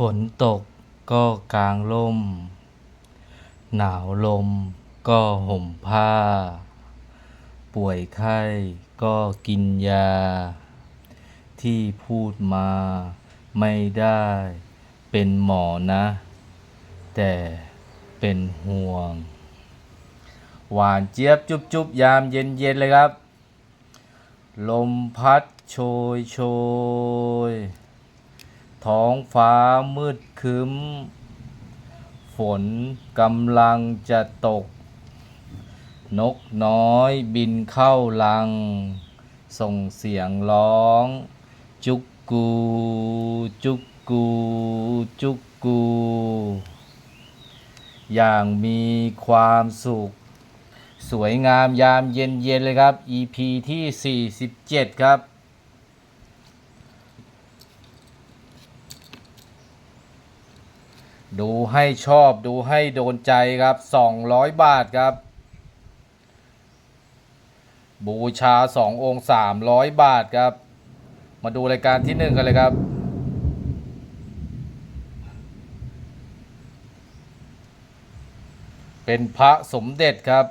ฝนตกก็กางร่ม หนาวลมก็ห่มผ้า ป่วยไข้ก็กินยา ที่พูดมาไม่ได้เป็นหมอนะ แต่เป็นห่วง หวานเจี๊ยบจุบจุบยามเย็นเย็นๆเลยครับ ลมพัดโชยโชย ท้องฟ้ามืดครึ้ม ฝนกำลังจะตก นกน้อยบินเข้าลัง ส่งเสียงร้อง จุกกู จุกกู จุกกู อย่างมีความสุข สวยงามยามเย็นๆเลยครับ EP ที่ 47 ครับ ดูให้ชอบดูให้โดนใจครับ 200 บาทครับ บูชา 2 องค์ 300 บาทครับ มาดูรายการที่ 1 กันเลยครับ เป็นพระสมเด็จครับ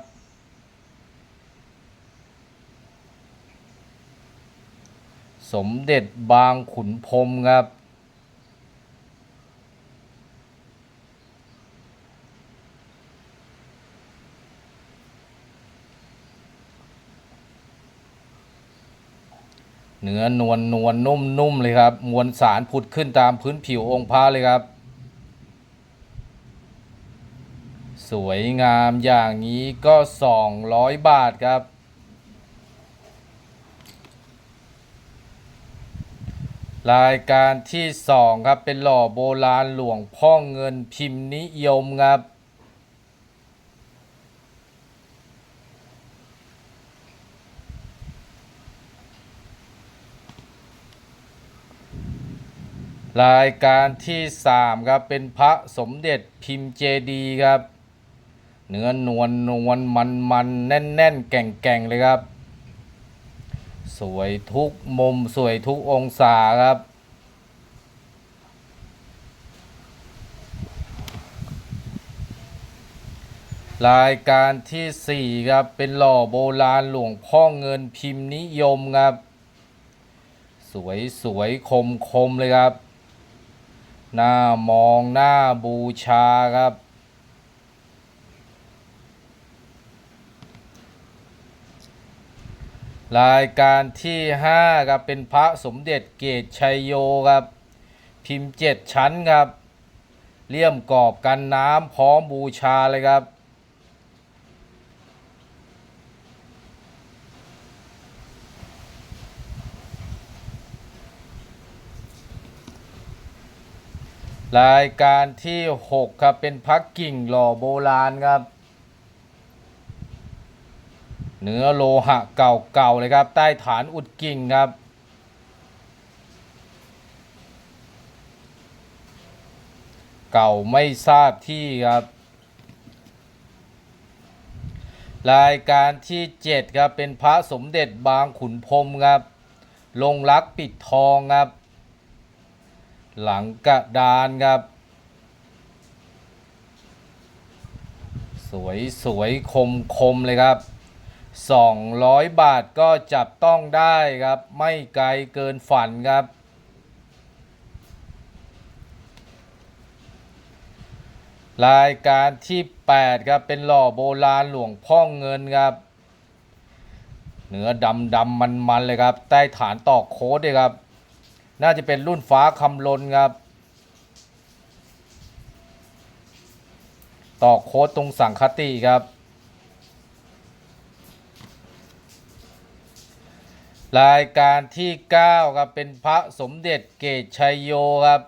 สมเด็จบางขุนพรมครับ เนื้อนวลนวลนุ่มนุ่มเลยครับ มวลสารผุดขึ้นตามพื้นผิวองค์พระเลยครับ สวยงามอย่างนี้ก็ 200 บาทครับ รายการที่สองครับ เป็นหล่อโบราณหลวงพ่อเงินพิมพ์นิยมครับ รายการที่สามครับ เป็นพระสมเด็จพิมพ์เจดีครับ เนื้อนวลนวลมันมันแน่นแน่นแก่งแก่งเลยครับ สวยทุกมุมสวยทุกองศาครับ รายการที่สี่ครับ เป็นหล่อโบราณหลวงพ่อเงินพิมพ์นิยมครับ สวยสวยคมคมเลยครับ หน้ามองหน้าบูชาครับ รายการที่ห้าครับ เป็นพระสมเด็จเกตชัยโยครับ พิมพ์เจ็ดชั้นครับเลี่ยมกรอบกันน้ำพร้อมบูชาเลยครับ รายการที่ 6 ครับ เป็นพักกิ่งหล่อโบราณครับ เนื้อโลหะเก่าๆเลยครับ ใต้ฐานอุดกิ่งครับ เก่าไม่ทราบที่ครับ รายการที่ 7 ครับ เป็นพระสมเด็จบางขุนพรมครับ ลงรักปิดทองครับ หลังกระดานครับ สวยสวยคมคมเลยครับ 200 บาทก็จับต้องได้ครับ ไม่ไกลเกินฝันครับ รายการที่ 8 ครับ เป็นหล่อโบราณหลวงพ่อเงินครับเนื้อดำดำมันมันๆเลยครับ ใต้ฐานตอกโค้ดเลยครับ น่าจะเป็นรุ่นฟ้าคำลนครับ ต่อโค้ดตรงสังคติครับ รายการที่ 9 ครับ เป็นพระสมเด็จเกตชัยโยครับ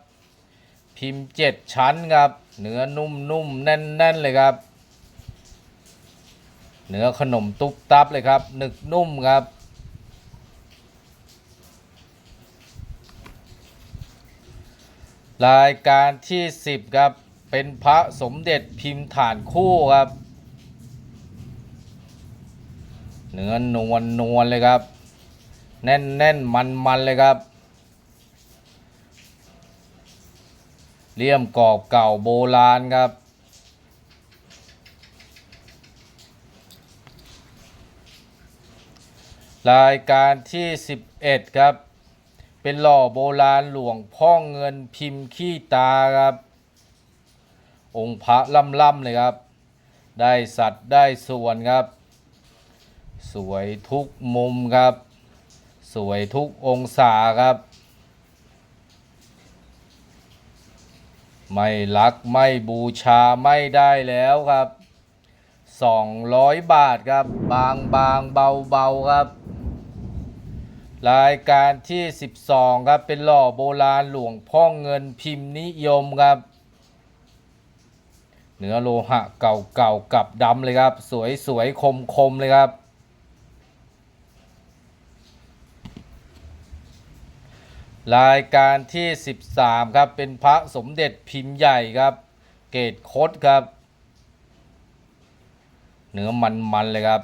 พิมพ์เจ็ดชั้นครับ เนื้อนุ่มๆแน่น ๆ เลยครับ เนื้อขนมตุ๊บตับเลยครับ หนึกนุ่มครับ รายการที่ 10 ครับ เป็นพระสมเด็จพิมพ์ฐานคู่ครับ เนื้อนวลนวลเลยครับ แน่นแน่นมันมันเลยครับ เลี่ยมกรอบเก่าโบราณครับ รายการที่ 11 ครับ เป็นหล่อโบราณหลวงพ่อเงินพิมพ์ขี้ตาครับ องค์พระล่ำๆเลยครับ ได้สัตว์ได้ส่วนครับ สวยทุกมุมครับ สวยทุกองศาครับ ไม่รักไม่บูชาไม่ได้แล้วครับ 200 บาทครับ บางบางเบาเบาครับ รายการที่ 12 ครับ เป็นหล่อโบราณหลวงพ่อเงินพิมพ์นิยมครับเนื้อโลหะเก่าๆกับดำเลยครับ สวยๆคมๆเลยครับ รายการที่ 13 ครับเป็นพระสมเด็จพิมพ์ใหญ่ครับ เกตคดครับ เนื้อมันๆเลยครับ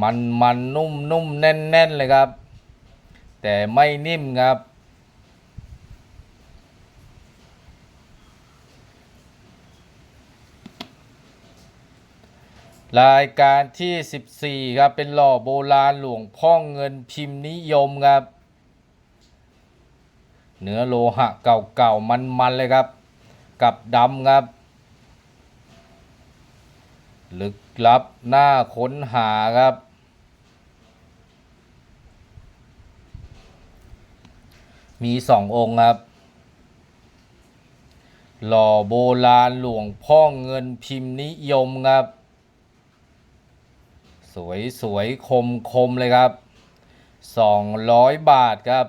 มันมันนุ่มนุ่มแน่นแน่นเลยครับ แต่ไม่นิ่มครับ รายการที่ 14 ครับ เป็นหล่อโบราณหลวงพ่อเงินพิมพ์นิยมครับ เนื้อโลหะเก่าๆ มันๆ เลยครับ กับดำครับลึกลับหน้าค้นหาครับ มีสององค์ครับ หล่อโบราณหลวงพ่อเงินพิมพ์นิยมครับ สวยสวยคมคมเลยครับ 200 บาทครับ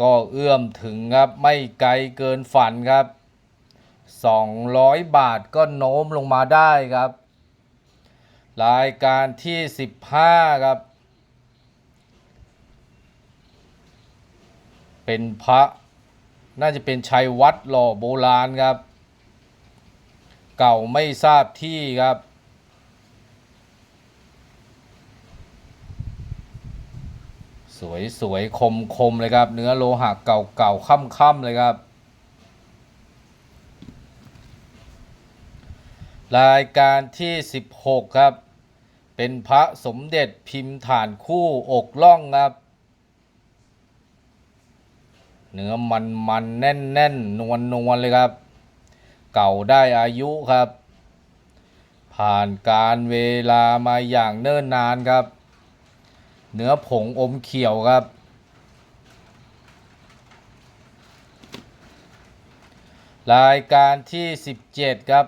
ก็เอื้อมถึงครับไม่ไกลเกินฝันครับ 200 บาทก็โน้มลงมาได้ครับ รายการที่ 15 ครับ เป็นพระ น่าจะเป็นชัยวัดหล่อโบราณครับ เก่าไม่ทราบที่ครับ สวยสวยคมคมเลยครับ เนื้อโลหะเก่าเก่าค่ำค่ำเลยครับ รายการที่ 16 ครับ เป็นพระสมเด็จพิมพ์ฐานคู่อกล่องครับ เนื้อมันมันแน่นแน่นนวลนวลเลยครับ เก่าได้อายุครับ ผ่านการเวลามาอย่างเนิ่นนานครับ เนื้อผงอมเขียวครับ รายการที่ 17 ครับ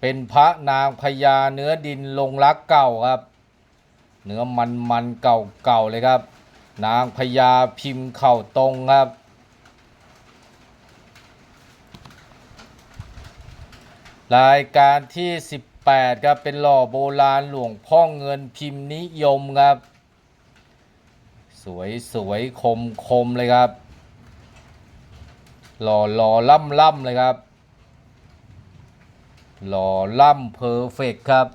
เป็นพระนางพญาเนื้อดินลงรักเก่าครับ เนื้อมันมันเก่าเก่าเลยครับ นางพญาพิมพ์เข่าตรงครับ รายการที่ 18 ครับ เป็นหล่อโบราณหลวงพ่อเงินพิมพ์นิยมครับ สวยสวยคมคมเลยครับ หล่อหล่อล่ำล่ำเลยครับ หล่อล่ำเพอร์เฟกครับ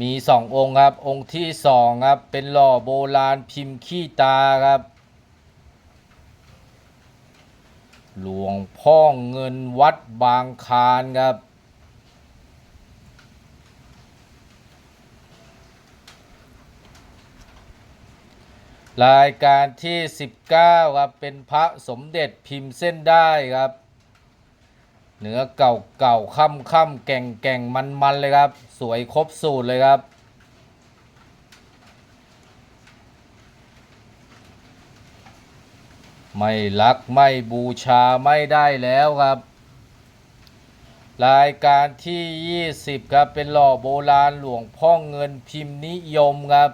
มีสององค์ครับ องค์ที่สองครับ เป็นหล่อโบราณพิมพ์ขี้ตาครับ หลวงพ่อเงินวัดบางคานครับ รายการที่ 19 ครับ เป็นพระสมเด็จพิมพ์เส้นได้ครับ เนื้อเก่าเก่าค่ำค่ำแก่งแก่งมันมันเลยครับ สวยครบสูตรเลยครับ ไม่รักไม่บูชาไม่ได้แล้วครับ รายการที่ 20 ครับ เป็นหล่อโบราณหลวงพ่อเงินพิมพ์นิยมครับ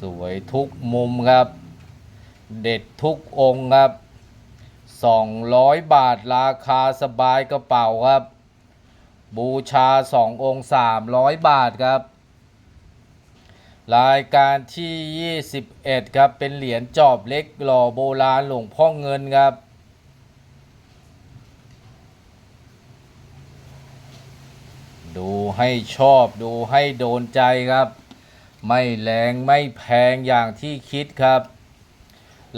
สวยทุกมุมครับ เด็ดทุกองค์ครับ 200 บาทราคาสบายกระเป๋าครับ บูชา 2 องค์ 300 บาทครับ รายการที่ 21 ครับ เป็นเหรียญจอบเล็กหล่อโบราณหลวงพ่อเงินครับดูให้ชอบดูให้โดนใจครับ ไม่แรงไม่แพงอย่างที่คิดครับ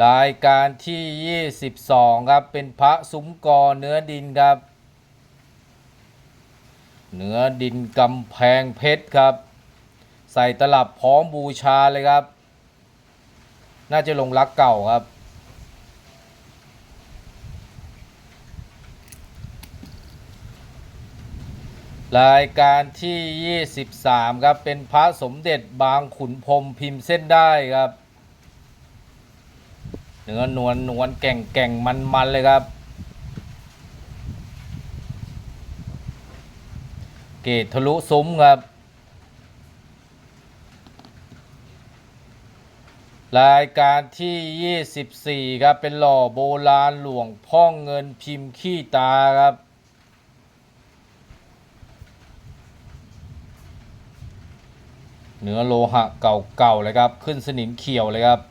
รายการที่ 22 ครับ เป็นพระซุ้มกอเนื้อดินครับ เนื้อดินกำแพงเพชรครับ ใส่ตลับพร้อมบูชาเลยครับ น่าจะลงรักเก่าครับ รายการที่ 23 ครับ เป็นพระสมเด็จบางขุนพรมพิมพ์เส้นได้ครับ เนื้อนวลนวลแก่งแก่งมันมันเลยครับ เกตทะลุซุ้มครับ รายการที่ 24 ครับ เป็นหล่อโบราณหลวงพ่อเงินพิมพ์ขี้ตาครับเนื้อโลหะเก่าๆเลยครับ ขึ้นสนิมเขียวเลยครับ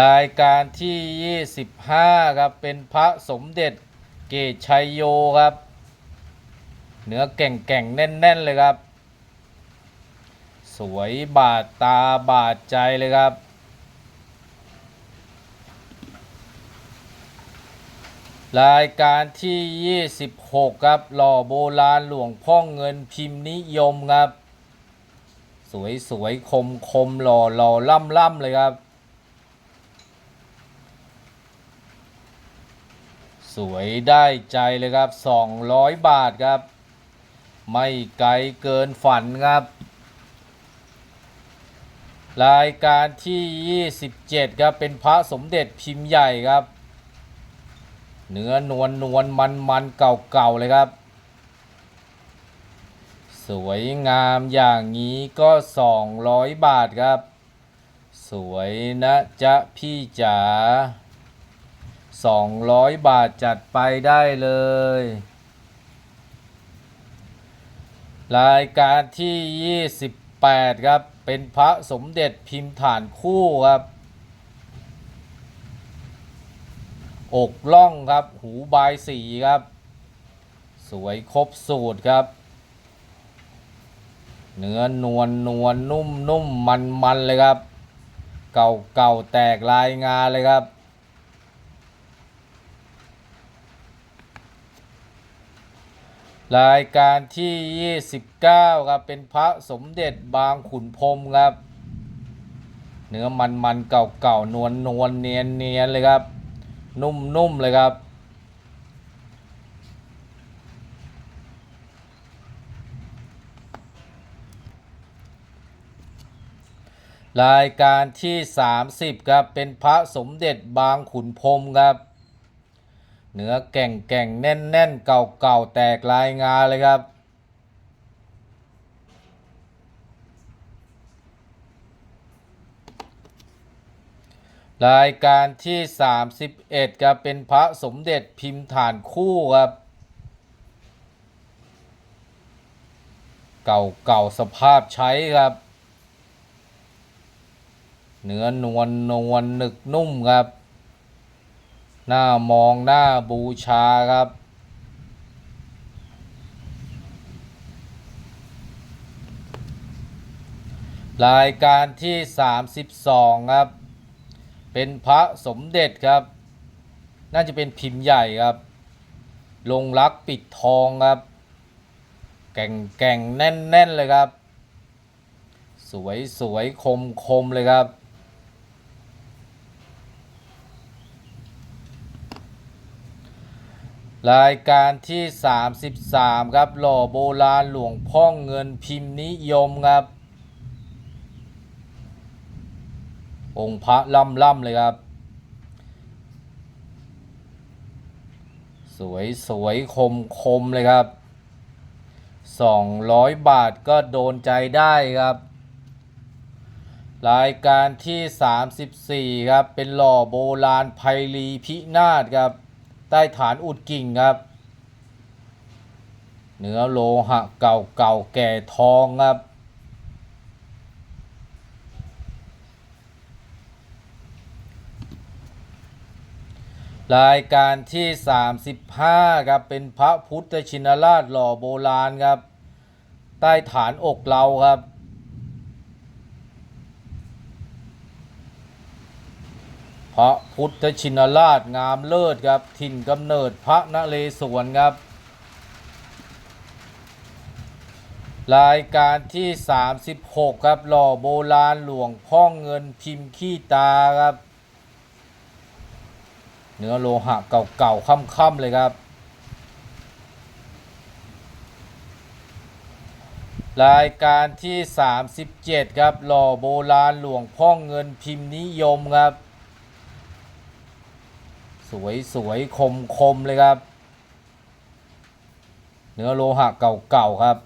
รายการที่ 25 ครับ เป็นพระสมเด็จเกชัยโยครับ เนื้อแก่งๆแน่น ๆ เลยครับ สวยบาดตาบาดใจเลยครับ รายการที่ 26 ครับ หล่อโบราณหลวงพ่อเงินพิมพ์นิยมครับ สวยสวยคมคมหล่อหล่อล่ำล่ำเลยครับ สวยได้ใจเลยครับ 200 บาทครับ ไม่ไกลเกินฝันครับ รายการที่ 27 ครับ เป็นพระสมเด็จพิมพ์ใหญ่ครับ เนื้อนวลนวลมันมันเก่าเก่าๆเลยครับ สวยงามอย่างนี้ก็ 200 บาทครับ สวยนะจ๊ะพี่จ๋า 200 บาทจัดไปได้เลย รายการที่ 28 ครับ เป็นพระสมเด็จพิมพ์ฐานคู่ครับ อกล่องครับ หูบายสีครับ สวยครบสูตรครับ เนื้อนวลนวลนุ่มนุ่มมันมันเลยครับ เก่าเก่าแตกลายงาเลยครับ รายการที่ 29 ครับ เป็นพระสมเด็จบางขุนพรมครับ เนื้อมันมันเก่าเก่านวลนวลเนียนเนียนเลยครับ นุ่มนุ่มเลยครับ รายการที่ 30 ครับ เป็นพระสมเด็จบางขุนพรมครับ เนื้อแก่งแก่งแน่นแน่นเก่าเก่าแตกลายงาเลยครับ รายการที่ 31ครับเป็นพระสมเด็จพิมพ์ฐานคู่ครับ เก่าเก่าสภาพใช้ครับ เนื้อนวลนวลหนึกนุ่มครับ หน้ามองหน้าบูชาครับ รายการที่ 32 ครับ เป็นพระสมเด็จครับ น่าจะเป็นพิมพ์ใหญ่ครับ ลงรักปิดทองครับ แก่งแก่งแน่นแน่นเลยครับ สวยสวยคมคมเลยครับ รายการที่ 33 ครับ หล่อโบราณหลวงพ่อเงินพิมพ์นิยมครับ องค์พระล่ำล่ำเลยครับ สวยสวยคมคมเลยครับ 200 บาทก็โดนใจได้ครับ รายการที่ 34 ครับ เป็นหล่อโบราณไพลีพินาศครับ ใต้ฐานอุดกิ่งครับ เนื้อโลหะเก่าเก่าแก่ทองครับ รายการที่ 35 ครับ เป็นพระพุทธชินราชหล่อโบราณครับ ใต้ฐานอกเราครับ พระพุทธชินราชงามเลิศครับถิ่นกำเนิดพระนเรศวรครับ รายการที่ 36 ครับหล่อโบราณหลวงพ่อเงินพิมพ์ขี้ตาครับ เนื้อโลหะเก่าๆค่ำๆเลยครับรายการที่ 37 ครับ หล่อโบราณหลวงพ่อเงินพิมพ์นิยมครับ สวยสวยคมคมๆเลยครับ เนื้อโลหะเก่าๆครับ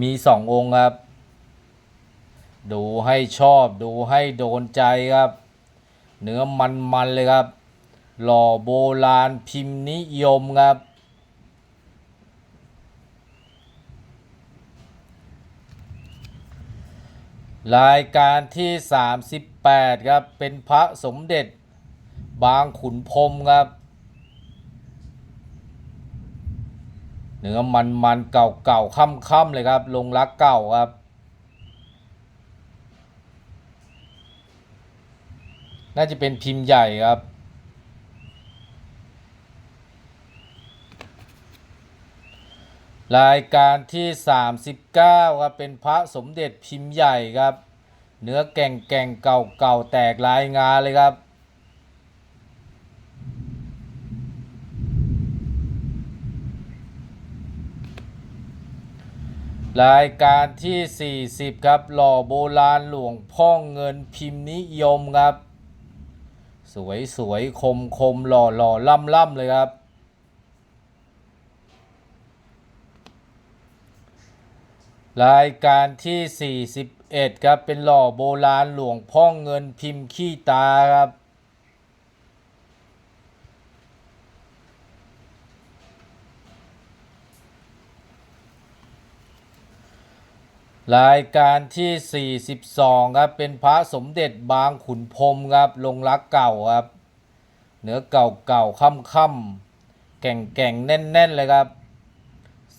มีสององค์ครับ ดูให้ชอบดูให้โดนใจครับ เนื้อมันๆเลยครับ หล่อโบราณพิมพ์นิยมครับรายการที่ 38 ครับ เป็นพระสมเด็จ บางขุนพรมครับ เนื้อมันมันๆเก่าเก่าๆค่ำค่ำๆเลยครับ ลงรักเก่าครับ น่าจะเป็นพิมพ์ใหญ่ครับรายการที่ 39 ครับ เป็นพระสมเด็จพิมพ์ใหญ่ครับ เนื้อแก่งแก่งเก่าเก่าแตกลายงาเลยครับ รายการที่ 40 ครับ หล่อโบราณหลวงพ่อเงินพิมพ์นิยมครับ สวยสวยคมคมหล่อหล่อล่ำล่ำเลยครับ รายการที่ 41 ครับ เป็นหล่อโบราณหลวงพ่อเงินพิมพ์ขี้ตาครับ รายการที่ 42 ครับ เป็นพระสมเด็จบางขุนพรมครับ ลงรักเก่าครับ เนื้อเก่าเก่าค่ำค่ำแก่งแก่งแน่นแน่นๆเลยครับ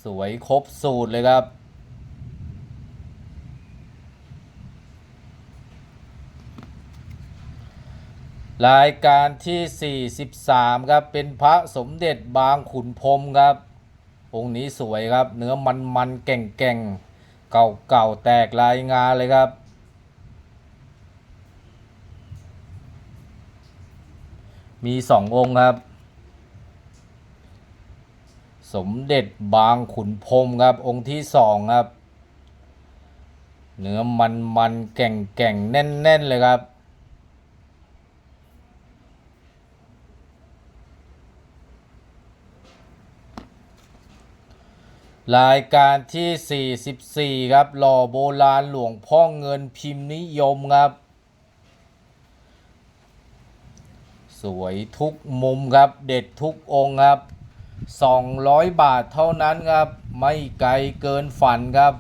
สวยครบสูตรเลยครับ รายการที่ 43 ครับ เป็นพระสมเด็จบางขุนพรมครับ องค์นี้สวยครับ เนื้อมันมันๆแก่งแก่งๆเก่าเก่าๆแตกลายงาเลยครับ มีสององค์ครับ สมเด็จบางขุนพรมครับ องค์ที่สองครับ เนื้อมันมันๆแก่งแก่งๆแน่นๆเลยครับ รายการที่ 44 ครับ หล่อโบราณหลวงพ่อเงินพิมพ์นิยมครับ สวยทุกมุมครับ เด็ดทุกองค์ครับ 200 บาทเท่านั้นครับ ไม่ไกลเกินฝันครับ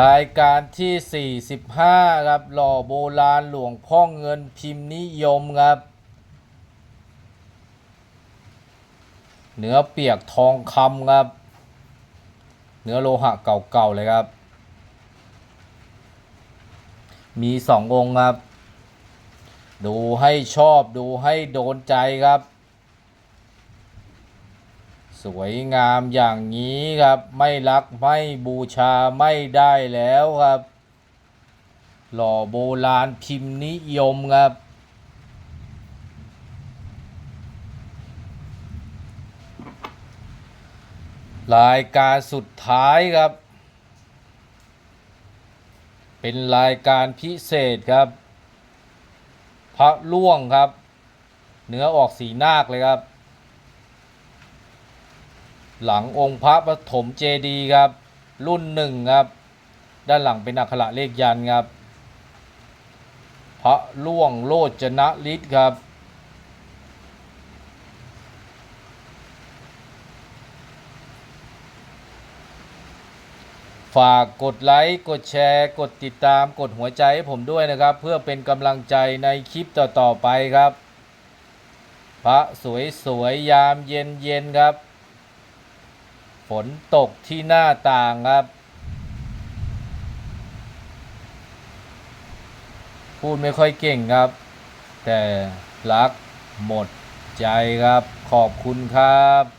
รายการที่ 45 ครับ หล่อโบราณหลวงพ่อเงินพิมพ์นิยมครับ เนื้อเปียกทองคำครับ เนื้อโลหะเก่าๆเลยครับ มีสององค์ครับ ดูให้ชอบดูให้โดนใจครับ สวยงามอย่างนี้ครับ ไม่รักไม่บูชาไม่ได้แล้วครับ หล่อโบราณพิมพ์นิยมครับ รายการสุดท้ายครับ เป็นรายการพิเศษครับ พระล่วงครับ เนื้อออกสีนาคเลยครับ หลังองค์พระปฐมเจดีครับ รุ่นหนึ่งครับ ด้านหลังเป็นอักขระเลขยันครับ พระล่วงโลจนะฤทธิ์ครับ ฝากกดไลค์ กดแชร์ กดติดตาม กดหัวใจให้ผมด้วยนะครับ เพื่อเป็นกำลังใจในคลิปต่อๆไปครับ พระสวยๆยามเย็นๆครับ ฝนตกที่หน้าต่างครับ พูดไม่ค่อยเก่งครับ แต่รักหมดใจครับ ขอบคุณครับ